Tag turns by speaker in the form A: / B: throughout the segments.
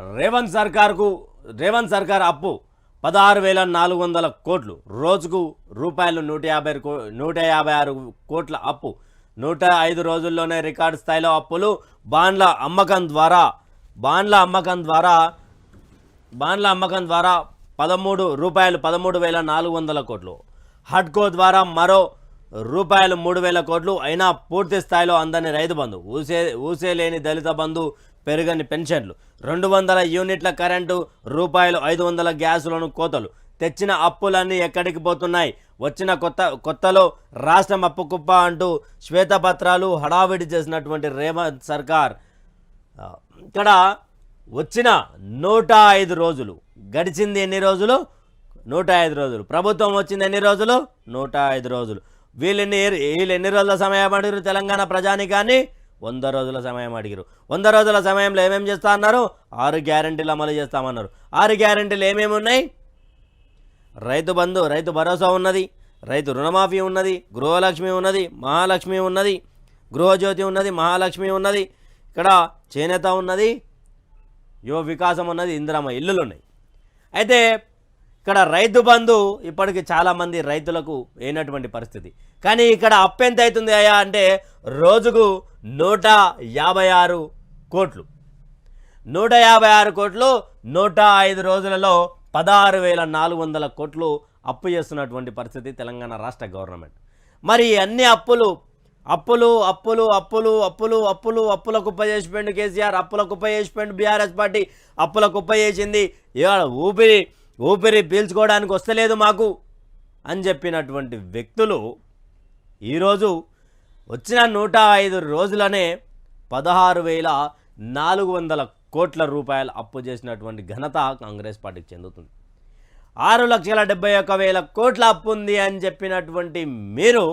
A: రేవంత్ సర్కార్కు రేవంత్ సర్కార్ అప్పు పదహారు వేల నాలుగు వందల కోట్లు. రోజుకు రూపాయలు నూట యాభై నూట యాభై ఆరు కోట్ల అప్పు. నూట ఐదు రోజుల్లోనే రికార్డు స్థాయిలో అప్పులు. బాండ్ల అమ్మకం ద్వారా బాండ్ల అమ్మకం ద్వారా బాండ్ల అమ్మకం ద్వారా పదమూడు రూపాయలు పదమూడు వేల నాలుగు వందల కోట్లు. హడ్కో ద్వారా మరో రూపాయలు మూడు వేల కోట్లు అయినా పూర్తి స్థాయిలో అందని రైతు బంధు. ఊసే ఊసేలేని దళిత బంధు పెరుగని పెన్షన్లు. రెండు వందల యూనిట్ల కరెంటు రూపాయలు ఐదు వందల గ్యాసులను కోతలు. తెచ్చిన అప్పులన్నీ ఎక్కడికి పోతున్నాయి? వచ్చిన కొత్త కొత్తలో రాష్ట్రం అప్పుకుప్ప అంటూ శ్వేతపత్రాలు హడావిడి చేసినటువంటి రేవంత్ సర్కార్. ఇక్కడ వచ్చిన నూట ఐదు రోజులు. గడిచింది ఎన్ని రోజులు? నూట ఐదు రోజులు. ప్రభుత్వం వచ్చింది ఎన్ని రోజులు? నూట ఐదు రోజులు. వీళ్ళని ఎన్ని వీళ్ళు ఎన్ని రోజుల సమయం అడిగారు తెలంగాణ ప్రజానికాన్ని? వంద రోజుల సమయం అడిగారు వంద రోజుల సమయంలో ఏమేమి చేస్తా అన్నారు? ఆరు గ్యారంటీలు అమలు చేస్తామన్నారు. ఆరు గ్యారంటీలు ఏమేమి ఉన్నాయి? రైతు బంధు రైతు భరోసా ఉన్నది రైతు రుణమాఫీ ఉన్నది గృహలక్ష్మి ఉన్నది మహాలక్ష్మి ఉన్నది గృహజ్యోతి ఉన్నది మహాలక్ష్మి ఉన్నది ఇక్కడ చేనేత ఉన్నది యువ వికాసం ఉన్నది ఇందిరమ్మ ఇల్లులు ఉన్నాయి. అయితే ఇక్కడ రైతు బంధు ఇప్పటికి చాలామంది రైతులకు అయినటువంటి పరిస్థితి. కానీ ఇక్కడ అప్పు ఎంత అవుతుంది అయ్యా అంటే రోజుకు నూట యాభై ఆరు కోట్లు. నూట యాభై ఆరు కోట్లు నూట ఐదు రోజులలో పదహారు వేల నాలుగు వందల కోట్లు అప్పు చేస్తున్నటువంటి పరిస్థితి తెలంగాణ రాష్ట్ర గవర్నమెంట్. మరి అన్ని అప్పులు అప్పులు అప్పులు అప్పులు అప్పులు అప్పులు అప్పుల కుప్ప చేసిపోయిండు కేసీఆర్ అప్పుల కుప్ప చేసిపోయిండు బీఆర్ఎస్ పార్టీ అప్పుల కుప్ప చేసింది ఇవాళ ఊపిరి ఊపిరి పీల్చుకోవడానికి వస్తలేదు మాకు అని చెప్పినటువంటి వ్యక్తులు ఈరోజు వచ్చిన నూట ఐదు రోజులనే పదహారు వేల నాలుగు వందల కోట్ల రూపాయలు అప్పు చేసినటువంటి ఘనత కాంగ్రెస్ పార్టీకి చెందుతుంది. ఆరు లక్షల డెబ్బై ఒక్క వేల కోట్ల అప్పు ఉంది అని చెప్పినటువంటి మీరు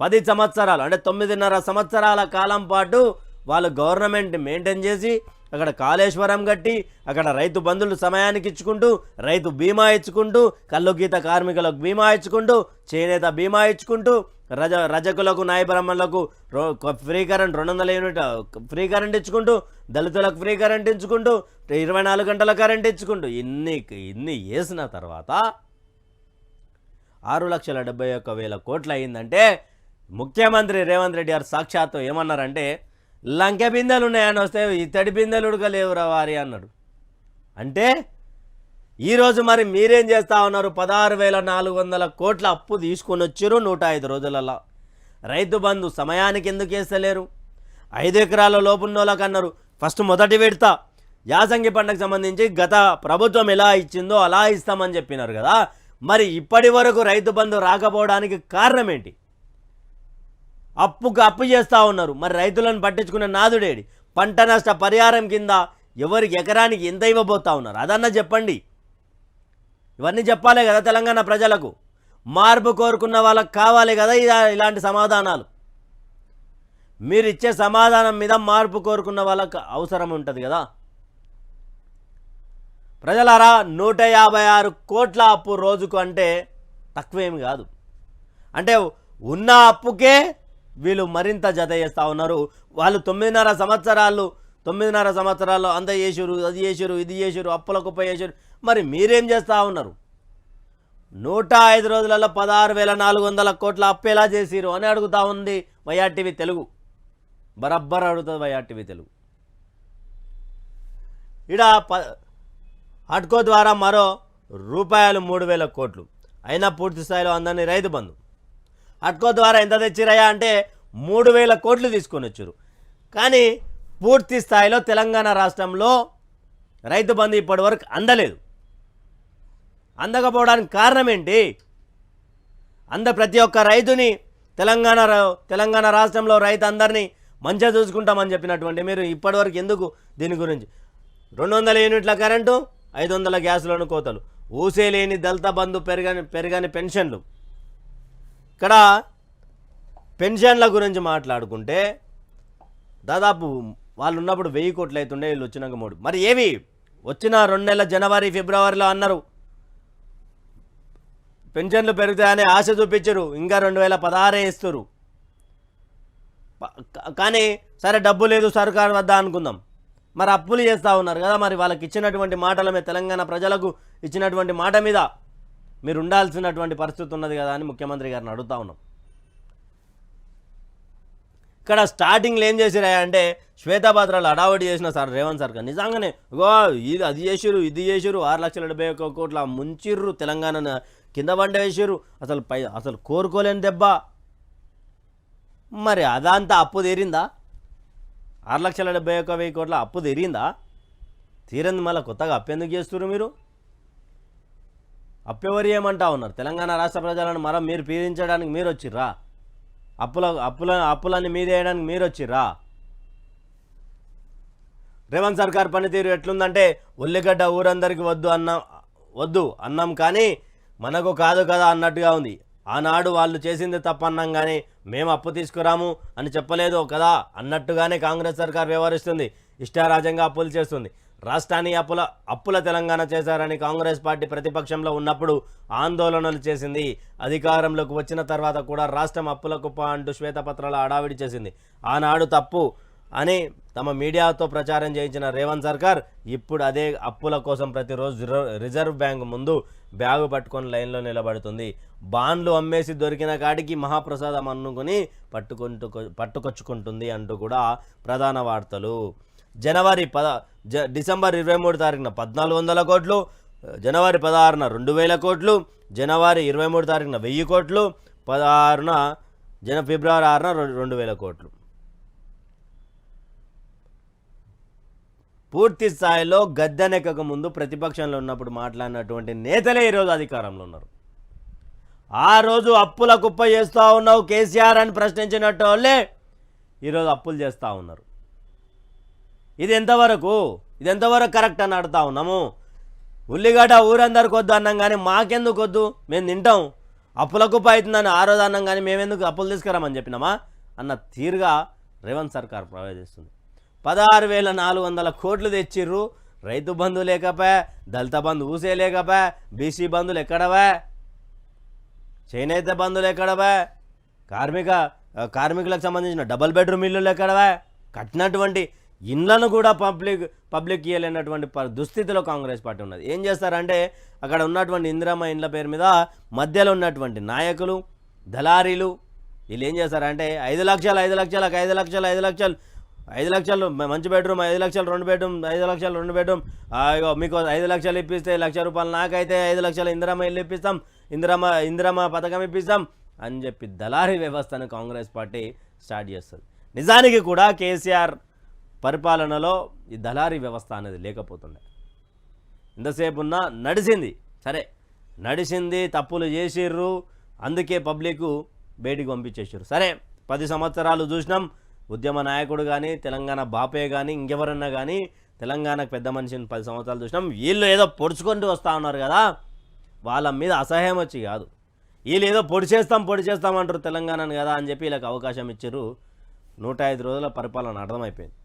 A: పది సంవత్సరాలు అంటే తొమ్మిదిన్నర సంవత్సరాల కాలం పాటు వాళ్ళు గవర్నమెంట్ మెయింటైన్ చేసి అక్కడ కాళేశ్వరం కట్టి అక్కడ రైతు బంధువులు సమయానికి ఇచ్చుకుంటూ రైతు బీమా ఇచ్చుకుంటూ కళ్ళు గీత కార్మికులకు బీమా ఇచ్చుకుంటూ చేనేత బీమా ఇచ్చుకుంటూ రజ రజకులకు నాయ బ్రాహ్మణులకు రో- ఫ్రీ కరెంట్ రెండు వందల యూనిట్ ఫ్రీ కరెంట్ ఇచ్చుకుంటూ దళితులకు ఫ్రీ కరెంట్ ఇచ్చుకుంటూ ఇరవై నాలుగు గంటల కరెంట్ ఇచ్చుకుంటూ ఇన్ని ఇన్ని వేసిన తర్వాత ఆరు లక్షల డెబ్బై ఒక్క వేల కోట్లు అయిందంటే ముఖ్యమంత్రి రేవంత్ రెడ్డి గారు సాక్షాత్తు ఏమన్నారంటే లంకె బిందెలు ఉన్నాయని వస్తే ఇత్తడి బిందెలు ఉడకలేవురా వారి అన్నాడు. అంటే ఈరోజు మరి మీరేం చేస్తా ఉన్నారు? పదహారు వేల నాలుగు వందల కోట్ల అప్పు తీసుకొని వచ్చారు నూట ఐదు రోజులలో రైతు బంధు సమయానికి ఎందుకు వేస్తలేరు? ఐదు ఎకరాల లోపున్నోళ్ళకి అన్నారు ఫస్ట్ మొదటి విడత. యాసంగి పంటకు సంబంధించి గత ప్రభుత్వం ఎలా ఇచ్చిందో అలా ఇస్తామని చెప్పినారు కదా. మరి ఇప్పటి వరకు రైతు బంధు రాకపోవడానికి కారణం ఏంటి? అప్పుకు అప్పు చేస్తూ ఉన్నారు. మరి రైతులను పట్టించుకున్న నాదుడేడి? పంట నష్ట పరిహారం కింద ఎవరికి ఎకరానికి ఎంత ఇవ్వబోతా ఉన్నారు? అదన్నా చెప్పండి. ఇవన్నీ చెప్పాలి కదా తెలంగాణ ప్రజలకు. మార్పు కోరుకున్న వాళ్ళకి కావాలి కదా ఇలా- ఇలాంటి సమాధానాలు. మీరు ఇచ్చే సమాధానం మీద మార్పు కోరుకున్న వాళ్ళకు అవసరం ఉంటుంది కదా. ప్రజలారా నూట యాభై ఆరు కోట్ల అప్పు రోజుకు అంటే తక్కువేమి కాదు. అంటే ఉన్న అప్పుకే వీళ్ళు మరింత జత చేస్తూ ఉన్నారు. వాళ్ళు తొమ్మిదిన్నర సంవత్సరాలు తొమ్మిదిన్నర సంవత్సరాలు అంత చేసారు అది చేసారు ఇది చేసారు అప్పుల కుప్ప చేసారు మరి మీరేం చేస్తూ ఉన్నారు? నూట ఐదు రోజులలో పదహారు వేల నాలుగు వందల కోట్ల అప్పు ఎలా చేసిరు అని అడుగుతూ ఉంది వైఆర్టీవీ తెలుగు. బరబ్బర్ అడుగుతుంది వైఆర్టీవీ తెలుగు. ఇడ ప హడ్కో ద్వారా మరో రూపాయలు మూడు వేల కోట్లు. అయినా పూర్తి స్థాయిలో అందని రైతు బంధు. అట్కో ద్వారా ఎంత తెచ్చిరయ్యా అంటే మూడు వేల కోట్లు తీసుకొని వచ్చారు. కానీ పూర్తి స్థాయిలో తెలంగాణ రాష్ట్రంలో రైతు బంధు ఇప్పటివరకు అందలేదు. అందకపోవడానికి కారణం ఏంటి? అంద ప్రతి ఒక్క రైతుని తెలంగాణ తెలంగాణ రాష్ట్రంలో రైతు అందరినీ మంచిగా చూసుకుంటామని చెప్పినటువంటి మీరు ఇప్పటివరకు ఎందుకు దీని గురించి? రెండు వందల యూనిట్ల కరెంటు ఐదు వందల గ్యాసులను కోతలు. ఊసే లేని దళిత బంధు పెరగని పెరగని పెన్షన్లు. ఇక్కడ పెన్షన్ల గురించి మాట్లాడుకుంటే దాదాపు వాళ్ళు ఉన్నప్పుడు వెయ్యి కోట్లు అవుతుండే వీళ్ళు వచ్చినాక మూడు. మరి ఏవి? వచ్చిన రెండు నెలల జనవరి ఫిబ్రవరిలో అన్నారు. పెన్షన్లు పెరుగుతాయని ఆశ చూపించరు ఇంకా రెండు వేల పదహారే ఇస్తారు ప- కానీ సరే డబ్బు లేదు సర్కారు వద్ద అనుకుందాం. మరి అప్పులు చేస్తూ ఉన్నారు కదా మరి వాళ్ళకి ఇచ్చినటువంటి మాటల మీద తెలంగాణ ప్రజలకు ఇచ్చినటువంటి మాట మీద. మీరు ఉండాల్సినటువంటి పరిస్థితి ఉన్నది కదా అని ముఖ్యమంత్రి గారిని అడుగుతా ఉన్నాం. ఇక్కడ స్టార్టింగ్లో ఏం చేసిరా అంటే శ్వేతపత్రాలు అడావడి చేసిన సార్ రేవంత్ సర్కార్ నిజంగానే గో ఇది అది చేసిరు ఇది చేసిరు ఆరు లక్షల డెబ్బై ఒక్క కోట్ల ముంచిర్రు తెలంగాణ కింద బండ వేసిర్రు. అసలు పై అసలు కోరుకోలేని దెబ్బ. మరి అదంతా అప్పు తీరిందా? ఆరు లక్షల డెబ్బై ఒక్క వెయ్యి కోట్ల అప్పు తీరిందా? తీరంది మళ్ళీ కొత్తగా అప్పు ఎందుకు చేస్తున్నారు మీరు? అప్పెవరు ఏమంటా ఉన్నారు తెలంగాణ రాష్ట్ర ప్రజలను మరం మీరు పీడించడానికి మీరు వచ్చిర్రా అప్పుల అప్పుల అప్పులన్నీ మీదేయడానికి మీరు వచ్చిర్రా రేవంత్ సర్కార్ పనితీరు ఎట్లుందంటే ఉల్లిగడ్డ ఊరందరికీ వద్దు అన్న వద్దు అన్నాం కానీ మనకు కాదు కదా అన్నట్టుగా ఉంది. ఆనాడు వాళ్ళు చేసింది తప్పన్నాం కానీ మేము అప్పు తీసుకురాము అని చెప్పలేదు కదా అన్నట్టుగానే కాంగ్రెస్ సర్కార్ వ్యవహరిస్తుంది. ఇష్టారాజ్యంగా అప్పులు చేస్తుంది. రాష్ట్రాన్ని అప్పుల అప్పుల తెలంగాణ చేశారని కాంగ్రెస్ పార్టీ ప్రతిపక్షంలో ఉన్నప్పుడు ఆందోళనలు చేసింది. అధికారంలోకి వచ్చిన తర్వాత కూడా రాష్ట్రం అప్పుల కుప్ప అంటూ శ్వేతపత్రాల అడావిడి చేసింది. ఆనాడు తప్పు అని తమ మీడియాతో ప్రచారం చేయించిన రేవంత్ సర్కార్ ఇప్పుడు అదే అప్పుల కోసం ప్రతిరోజు రిజర్వ్- రిజర్వ్ బ్యాంక్ ముందు బ్యాగు పట్టుకొని లైన్లో నిలబడుతుంది. బాండ్లు అమ్మేసి దొరికిన కాడికి మహాప్రసాదం అనుకుని పట్టుకుంటు పట్టుకొచ్చుకుంటుంది అంటూ కూడా ప్రధాన వార్తలు. జనవరి పద జ డిసెంబర్ ఇరవై మూడు తారీఖున పద్నాలుగు వందల కోట్లు జనవరి పదహారున రెండు వేల కోట్లు జనవరి ఇరవై మూడు తారీఖున వెయ్యి కోట్లు పదహారున జన ఫిబ్రవరి ఆరున రెండు రెండు వేల కోట్లు. పూర్తి స్థాయిలో గద్దెనెక్కక ముందు ప్రతిపక్షంలో ఉన్నప్పుడు మాట్లాడినటువంటి నేతలే ఈరోజు అధికారంలో ఉన్నారు. ఆ రోజు అప్పుల కుప్ప చేస్తూ ఉన్నావు కేసీఆర్ అని ప్రశ్నించినట్టు వాళ్ళే ఈరోజు అప్పులు చేస్తూ ఉన్నారు. ఇది ఎంతవరకు ఇది ఎంతవరకు కరెక్ట్ అని అడుగుతా ఉన్నాము? ఉల్లిగడ్డ ఊరందరికి వద్దు అన్నం కానీ మాకెందుకు వద్దు మేము తింటాం. అప్పులకు పైతుందని అవుతుందని ఆ రోజు అన్నం కానీ మేమెందుకు అప్పులు తీసుకురామని చెప్పినామా? అన్న తీరుగా రేవంత్ సర్కార్ ప్రవేశిస్తుంది. పదహారు వేల నాలుగు వందల కోట్లు తెచ్చిర్రు. రైతు బంధు లేకపోయా దళిత బంధు ఊసే లేకపోయా బీసీ బంధులు ఎక్కడవా? చేనేత బంధులు ఎక్కడవా? కార్మిక కార్మికులకు సంబంధించిన డబల్ బెడ్రూమ్ ఇల్లులు ఎక్కడవా? కట్టినటువంటి ఇండ్లను కూడా పబ్లిక్ పబ్లిక్ ఇవ్వలేనటువంటి దుస్థితిలో కాంగ్రెస్ పార్టీ ఉన్నది. ఏం చేస్తారంటే అక్కడ ఉన్నటువంటి ఇందిరమ్మ ఇండ్ల పేరు మీద మధ్యలో ఉన్నటువంటి నాయకులు దళారీలు వీళ్ళు ఏం చేస్తారంటే ఐదు లక్షలు ఐదు లక్షలకు ఐదు లక్షలు ఐదు లక్షలు ఐదు లక్షలు మంచి బెడ్రూమ్ ఐదు లక్షలు రెండు బెడ్రూమ్ ఐదు లక్షలు రెండు బెడ్రూమ్ మీకు ఐదు లక్షలు ఇప్పిస్తే లక్ష రూపాయలు నాకైతే ఐదు లక్షలు ఇందిరమ్మ ఇల్లు ఇప్పిస్తాం ఇందిరమ్మ ఇందిరమ్మ పథకం ఇప్పిస్తాం అని చెప్పి దళారీ వ్యవస్థను కాంగ్రెస్ పార్టీ స్టార్ట్ చేస్తుంది. నిజానికి కూడా కేసీఆర్ పరిపాలనలో ఈ దళారీ వ్యవస్థ అనేది లేకపోతుండే. ఎంతసేపు ఉన్నా నడిచింది సరే నడిచింది తప్పులు చేసిర్రు అందుకే పబ్లిక్ బయటికి పంపించేసారు సరే పది సంవత్సరాలు చూసినాం ఉద్యమ నాయకుడు కానీ తెలంగాణ బాపే కానీ ఇంకెవరన్నా కానీ తెలంగాణకు పెద్ద మనిషిని పది సంవత్సరాలు చూసినాం వీళ్ళు ఏదో పొడుచుకుంటూ వస్తూ ఉన్నారు కదా వాళ్ళ మీద అసహ్యం వచ్చి కాదు. వీళ్ళు ఏదో పొడి చేస్తాం పొడి చేస్తాం అంటారు తెలంగాణను కదా అని చెప్పి వీళ్ళకి అవకాశం ఇచ్చారు నూట ఐదు రోజుల పరిపాలన అర్థమైపోయింది.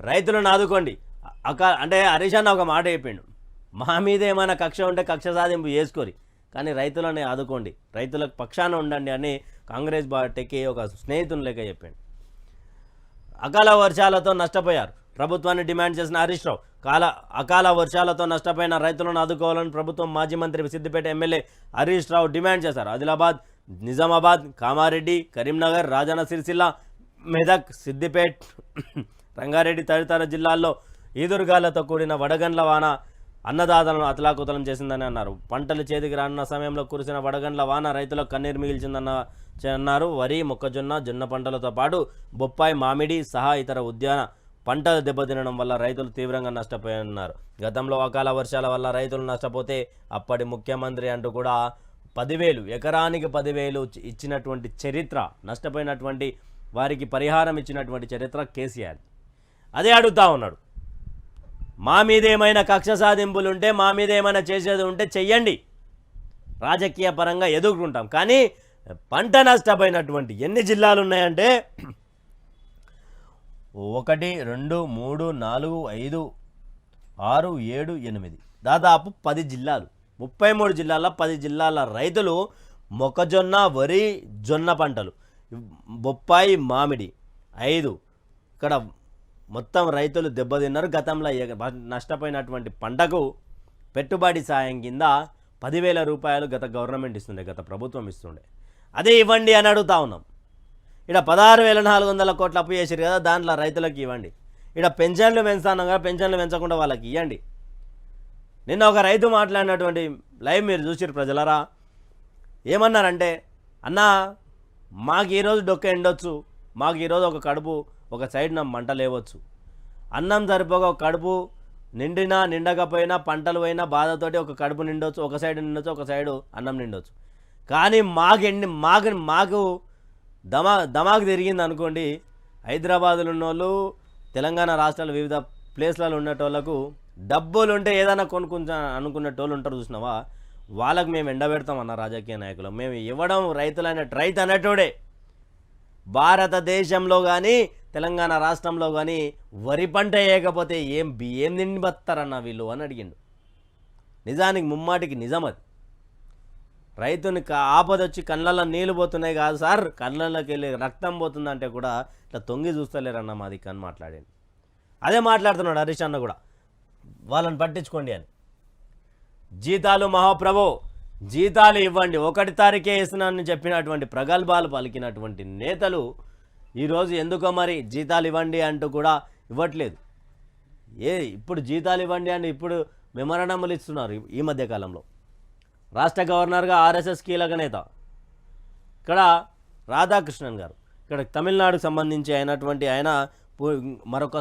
A: రైతులను ఆదుకోండి. అక అంటే హరీష్ అన్న ఒక మాట చెప్పిండు. మా మీద ఏమైనా కక్ష ఉంటే కక్ష సాధింపు చేసుకోరి కానీ రైతులని ఆదుకోండి. రైతులకు పక్షాన ఉండండి అని కాంగ్రెస్ పార్టీకి ఒక స్నేహితుని లెక్క చెప్పాడు. అకాల వర్షాలతో నష్టపోయారు. ప్రభుత్వాన్ని డిమాండ్ చేసిన హరీష్ రావు కాల అకాల వర్షాలతో నష్టపోయిన రైతులను ఆదుకోవాలని ప్రభుత్వం మాజీ మంత్రి సిద్దిపేట ఎమ్మెల్యే హరీష్ రావు డిమాండ్ చేశారు. ఆదిలాబాద్ నిజామాబాద్ కామారెడ్డి కరీంనగర్ రాజన్న సిరిసిల్ల మెదక్ సిద్దిపేట్ రంగారెడ్డి తదితర జిల్లాల్లో ఈదురుగాలతో కూడిన వడగండ్ల వాన అన్నదాతలను అతలాకుతలం చేసిందని అన్నారు. పంటలు చేతికి రానున్న సమయంలో కురిసిన వడగండ్ల వాన రైతులకు కన్నీరు మిగిల్చిందన్న చే- అన్నారు. వరి మొక్కజొన్న జొన్న పంటలతో పాటు బొప్పాయి మామిడి సహా ఇతర ఉద్యాన పంటలు దెబ్బతినడం వల్ల రైతులు తీవ్రంగా నష్టపోయన్నారు గతంలో అకాల వర్షాల వల్ల రైతులు నష్టపోతే అప్పటి ముఖ్యమంత్రి అంటూ కూడా పదివేలు ఎకరానికి పదివేలు ఇచ్చినటువంటి చరిత్ర నష్టపోయినటువంటి వారికి పరిహారం ఇచ్చినటువంటి చరిత్ర కేసీఆర్. అదే అడుగుతా ఉన్నాడు. మా మీద ఏమైనా కక్ష సాధింపులు ఉంటే మా మీద ఏమైనా చేసేది ఉంటే చెయ్యండి. రాజకీయ పరంగా ఎదుర్కొంటాం. కానీ పంట నష్టపోయినటువంటి ఎన్ని జిల్లాలు ఉన్నాయంటే ఒకటి రెండు మూడు నాలుగు ఐదు ఆరు ఏడు ఎనిమిది. దాదాపు పది జిల్లాలు. ముప్పై మూడు జిల్లాల పది జిల్లాల రైతులు మొక్కజొన్న వరి జొన్న పంటలు. బొప్పాయి మామిడి ఐదు. ఇక్కడ మొత్తం రైతులు దెబ్బతిన్నారు. గతంలో నష్టపోయినటువంటి పంటకు పెట్టుబడి సాయం కింద పదివేల రూపాయలు గత గవర్నమెంట్ ఇస్తుండే గత ప్రభుత్వం ఇస్తుండే. అదే ఇవ్వండి అని అడుగుతా ఉన్నాం. ఇక్కడ పదహారు వేల నాలుగు వందల కోట్ల అప్పు చేసారు కదా దాంట్లో రైతులకు ఇవ్వండి. ఇక్కడ పెన్షన్లు పెంచాను కదా పెన్షన్లు పెంచకుండా వాళ్ళకి ఇవ్వండి నిన్న ఒక రైతు మాట్లాడినటువంటి లైవ్ మీరు చూసిరు ప్రజలరా. ఏమన్నారంటే అన్నా మాకు ఈరోజు డొక్క ఎండొచ్చు మాకు ఈరోజు ఒక కడుపు ఒక సైడ్ నా మంట లేవచ్చు. అన్నం సరిపోగా ఒక కడుపు నిండినా నిండకపోయినా పంటలు పోయినా బాధతోటి ఒక కడుపు నిండొచ్చు ఒక సైడ్ నిండొచ్చు ఒక సైడు అన్నం నిండొచ్చు. కానీ మాకు ఎండి మాకు మాకు దమా దమాకు తిరిగింది అనుకోండి హైదరాబాద్లో ఉన్నోళ్ళు తెలంగాణ రాష్ట్రాల వివిధ ప్లేస్లలో ఉండేటోళ్ళకు డబ్బులు ఉంటే ఏదైనా కొనుక్కుంటా అనుకునేటోళ్ళు ఉంటారు చూసినావా? వాళ్ళకు మేము ఎండబెడతాం అన్న రాజకీయ నాయకులు. మేము ఇవ్వడం రైతులైన రైతు అనేటోడే భారతదేశంలో కానీ తెలంగాణ రాష్ట్రంలో కానీ వరి పంట వేయకపోతే ఏం ఏం నిండి బత్తారన్న వీళ్ళు అని అడిగిండు. నిజానికి ముమ్మాటికి నిజం అది రైతుని కా- ఆపద వచ్చి కళ్ళల్లో నీళ్ళు పోతున్నాయి కాదు సార్. కళ్ళల్లోకి వెళ్ళి రక్తం పోతుందంటే కూడా ఇట్లా తొంగి చూస్తలేరన్న మాది అని మాట్లాడింది అదే మాట్లాడుతున్నాడు హరీష్ అన్న కూడా. వాళ్ళని పట్టించుకోండి అని. జీతాలు మహాప్రభు జీతాలు ఇవ్వండి. ఒకటి తారీఖే ఇస్తున్నానని చెప్పినటువంటి ప్రగల్భాలు పలికినటువంటి నేతలు ఈరోజు ఎందుకో మరి జీతాలు ఇవ్వండి అంటూ కూడా ఇవ్వట్లేదు. ఏ ఇప్పుడు జీతాలు ఇవ్వండి అని ఇప్పుడు మెమరణములు ఇస్తున్నారు ఈ- మధ్యకాలంలో రాష్ట్ర గవర్నర్గా ఆర్ఎస్ఎస్ కీలక నేత. ఇక్కడ రాధాకృష్ణన్ గారు. ఇక్కడ తమిళనాడుకు సంబంధించి అయినటువంటి ఆయన మరొక